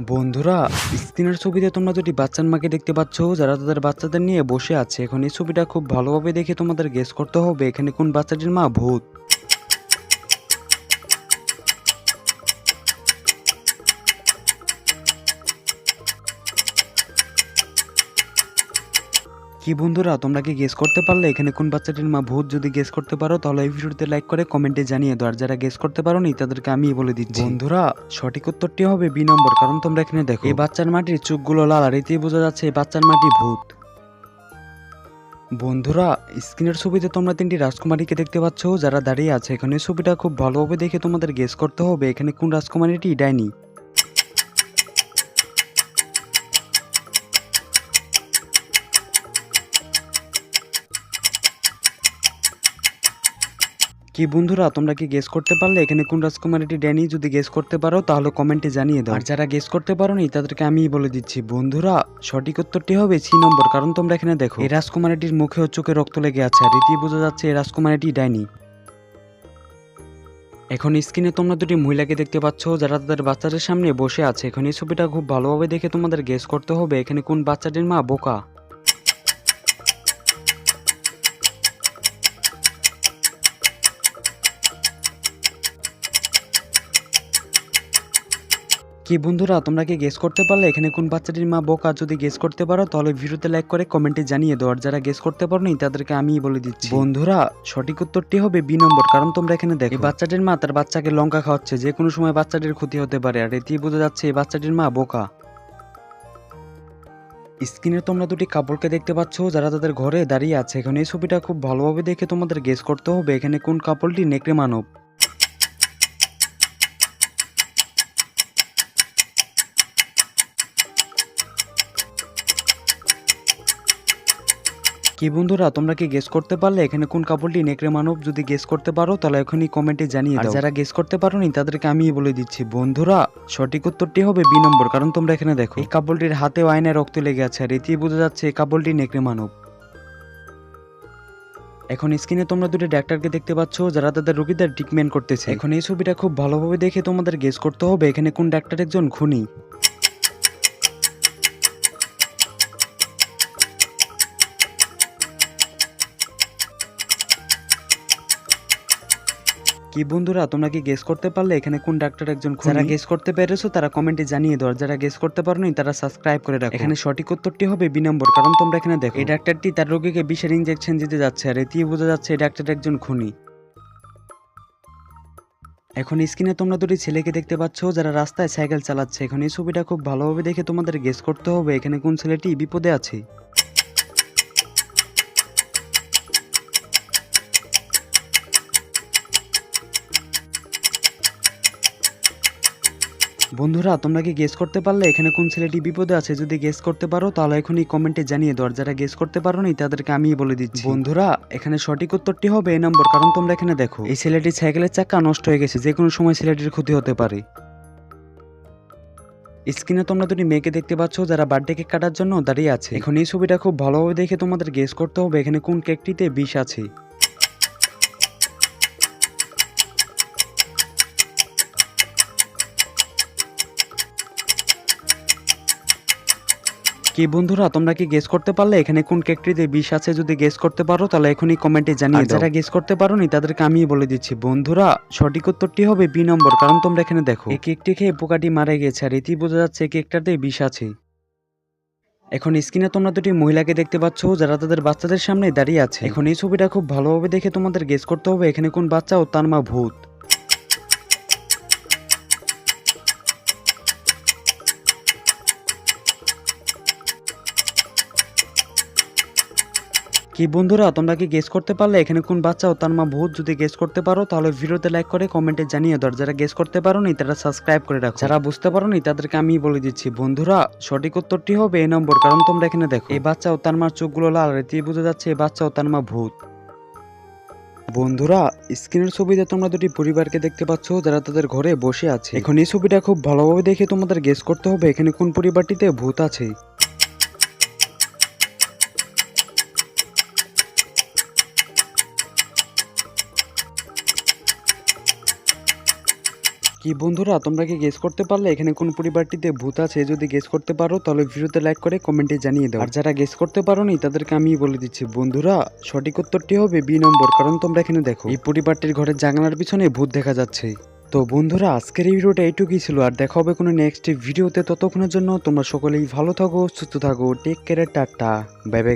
বন্ধুরা, স্ক্রিনের ছবিতে তোমরা দুটি বাচ্চার মাকে দেখতে পাচ্ছ, যারা তাদের বাচ্চাদের নিয়ে বসে আছে। এখন এই ছবিটা খুব ভালোভাবে দেখে তোমাদের গেস করতে হবে, এখানে কোন বাচ্চাটির মা ভূত। কি বন্ধুরা তোমরা কি গেস করতে পারলে? এখানে কোন বাচ্চাটির মা ভূত যদি গেস করতে পারো তাহলে এই ভিডিওতে লাইক করে কমেন্টে জানিয়ে দাও। আর যারা গেস করতে পারো নি তাদেরকে আমি বলে দিচ্ছি। বন্ধুরা সঠিক উত্তরটি হবে বি নম্বর কারণ তোমরা এখানে দেখো। এই বাচ্চার মাটির চোখগুলো লাল আর এতেই বোঝা যাচ্ছে এই বাচ্চার মাটি ভূত। বন্ধুরা স্ক্রিনের ছবিতে তোমরা তিনটি রাজকুমারীকে দেখতে পাচ্ছ যারা দাঁড়িয়ে আছে। এখানে ছবিটা খুব ভালোভাবে দেখে তোমাদের গেস করতে হবে এখানে কোন রাজকুমারীটি ডাইনি। কি বন্ধুরা, তোমরা কি গেস করতে পারলে? এখানে কোন রাজকুমারীটি ড্যানি যদি গেস করতে পারো, তাহলে কমেন্টে জানিয়ে দাও। আর যারা গেস করতে পারো নি তাদেরকে আমি বলে দিচ্ছি। বন্ধুরা, সঠিক উত্তরটি হবে সি নম্বর কারণ তোমরা এখানে দেখো। এই রাজকুমারীটির মুখে ও চোখে রক্ত লেগে আছে, আর রীতি বোঝা যাচ্ছে এই রাজকুমারীটি ডাইনি এখন স্ক্রিনে তোমরা দুটি মহিলাকে দেখতে পাচ্ছ, যারা তাদের বাচ্চাদের সামনে বসে আছে। এখন এই ছবিটা খুব ভালোভাবে দেখে তোমাদের গেস করতে হবে, এখানে কোন বাচ্চাটির মা বোকা। কি বন্ধুরা, তোমরা কি গেস করতে পারলে? এখানে কোন বাচ্চাটির মা বোকা? যদি গেস করতে পারো, তাহলে ভিডিওতে লাইক করে কমেন্টে জানিয়ে দাও। আর যারা গেস করতে পারো নি তাদেরকে আমি বলে দিচ্ছি। বন্ধুরা, সঠিক উত্তরটি হবে বি নম্বর, কারণ তোমরা এখানে দেখো। বাচ্চাটির মা তার বাচ্চাকে লঙ্কা খাওয়াচ্ছে। যে কোনো সময় বাচ্চাটির ক্ষতি হতে পারে। আর এতেই বোঝা যাচ্ছে, এই বাচ্চাটির মা বোকা। স্ক্রিনে তোমরা দুটি কাপড়কে দেখতে পাচ্ছ, যারা তাদের ঘরে দাঁড়িয়ে আছে। এখানে এই ছবিটা খুব ভালোভাবে দেখে তোমাদের গেস করতে হবে, এখানে কোন কাপড়টি নেকড়ে মানব। কি বন্ধুরা তোমরা কি গেস করতে পারলে? এখানে কোন কাপড়টি নেকড়ে মানব যদি গেস করতে পারো তাহলে এখনই কমেন্টে জানিয়ে দাও। আর যারা গেস করতে পারো নি তাদেরকে আমি বলে দিচ্ছি। বন্ধুরা সঠিক উত্তরটি হবে বি নম্বর কারণ তোমরা এখানে দেখো। এই কাপড়টির হাতে আয়নায় রক্ত লেগে আছে আর এতেই বোঝা যাচ্ছে এই কাপড়টি নেকড়ে মানব। এখন স্ক্রিনে তোমরা দুটো ডাক্তারকে দেখতে পাচ্ছ যারা তাদের রোগীদের ট্রিটমেন্ট করতেছে। এখন এই ছবিটা খুব ভালোভাবে দেখে তোমাদের গেস করতে হবে এখানে কোন ডাক্তার একজন খুনি। কি বন্ধুরা তোমরা কি গেস করতে পারলে? এখানে কোন ডাক্তার একজন যারা গেস করতে পেরেছ তারা কমেন্টে জানিয়ে দাও। যারা গেস করতে পারোনি তারা সাবস্ক্রাইব করে রাখো। এখানে সঠিক উত্তরটি হবে বি নম্বর কারণ তোমরা এখানে দেখো। এই ডাক্তারটি তার রোগীকে বিষের ইনজেকশন দিতে যাচ্ছে আর এতেই বোঝা যাচ্ছে এই ডাক্তার একজন খুনি। এখন স্ক্রিনে তোমরা দুটি ছেলেকে দেখতে পাচ্ছ যারা রাস্তায় সাইকেল চালাচ্ছে। এখন এই ছবিটা খুব ভালোভাবে দেখে তোমাদের গেস করতে হবে এখানে কোন ছেলেটি বিপদে আছে। বন্ধুরা, তোমরা কি গেস করতে পারলে এখানে কোন ছেলেটি বিপদে আছে? যদি গেস করতে পারো, তাহলে এখনই কমেন্টে জানিয়ে দাও। যারা গেস করতে পারো নি তাদেরকে আমি বলে দিচ্ছি। বন্ধুরা, এখানে সঠিক উত্তরটি হবে এই নম্বর কারণ তোমরা এখানে দেখো। এই ছেলেটির সাইকেলের চাকা নষ্ট হয়ে গেছে যে কোনো সময় ছেলেটির ক্ষতি হতে পারে। স্ক্রিনে তোমরা দুটি মেয়েকে দেখতে পাচ্ছ, যারা বার্থডে কেক কাটার জন্য দাঁড়িয়ে আছে। এখন এই ছবিটা খুব ভালোভাবে দেখে তোমাদের গেস করতে হবে এখানে কোন কেকটিতে বিষ আছে। কি বন্ধুরা তোমরা কি গেস করতে পারলে? এখানে কোন কেকটিতে বিষ আছে যদি গেস করতে পারো তাহলে এখনই কমেন্টে জানিয়ে যারা গেস করতে পারো নি তাদেরকে আমি বলে দিচ্ছি। বন্ধুরা সঠিক উত্তরটি হবে বি নম্বর কারণ তোমরা এখানে দেখো। এই কেকটি খেয়ে পোকাটি মারা গেছে আর এটি বোঝা যাচ্ছে কেকটাতে বিষ আছে। এখন স্ক্রিনে তোমরা দুটি মহিলাকে দেখতে পাচ্ছ যারা তাদের বাচ্চাদের সামনে দাঁড়িয়ে আছে। এখন এই ছবিটা খুব ভালোভাবে দেখে তোমাদের গেস করতে হবে এখানে কোন বাচ্চা ও তার মা ভূত। কি বন্ধুরা, তোমরা কি গেস করতে পারলে? এখানে কোন বাচ্চা ও তার মা ভূত যদি গেস করতে পারো, তাহলে ভিডিওতে লাইক করে কমেন্টে জানিয়ে দাও। যারা গেস করতে পারো নি তারা সাবস্ক্রাইব করে রাখো। যারা বুঝতে পারো নি তাদেরকে আমি বলে দিচ্ছি, বন্ধুরা, সঠিক উত্তরটি হবে এই নম্বর, কারণ তোমরা এখানে দেখো। এই বাচ্চা ও তার মার চোখগুলো লাল রেতে বোঝা যাচ্ছে এই বাচ্চা ও তার মা ভূত। বন্ধুরা, স্ক্রিনের ছবিতে তোমরা দুটি পরিবারকে দেখতে পাচ্ছ, যারা তাদের ঘরে বসে আছে। এখন এই ছবিটা খুব ভালোভাবে দেখে তোমাদের গেস করতে হবে, এখানে কোন পরিবারটিতে ভূত আছে। কি বন্ধুরা, তোমরা কি গেস করতে পারলে? এখানে কোন পরিবারটিতে ভূত আছে? যদি গেস করতে পারো, তাহলে ভিডিওতে লাইক করে কমেন্টে জানিয়ে দাও। আর যারা গেস করতে পারোনি, তাদেরকে আমি বলে দিচ্ছি, বন্ধুরা, সঠিক উত্তরটি হবে বি নম্বর, কারণ তোমরা এখানে দেখো। এই পরিবারটির ঘরের জানালার পিছনে ভূত দেখা যাচ্ছে। তো বন্ধুরা, আজকের এই ভিডিওটা এইটুকুই ছিল, আর দেখা হবে কোনো নেক্সট ভিডিওতে। ততক্ষণের জন্য তোমরা সকলেই ভালো থাকো, সুস্থ থাকো take care ta ta bye bye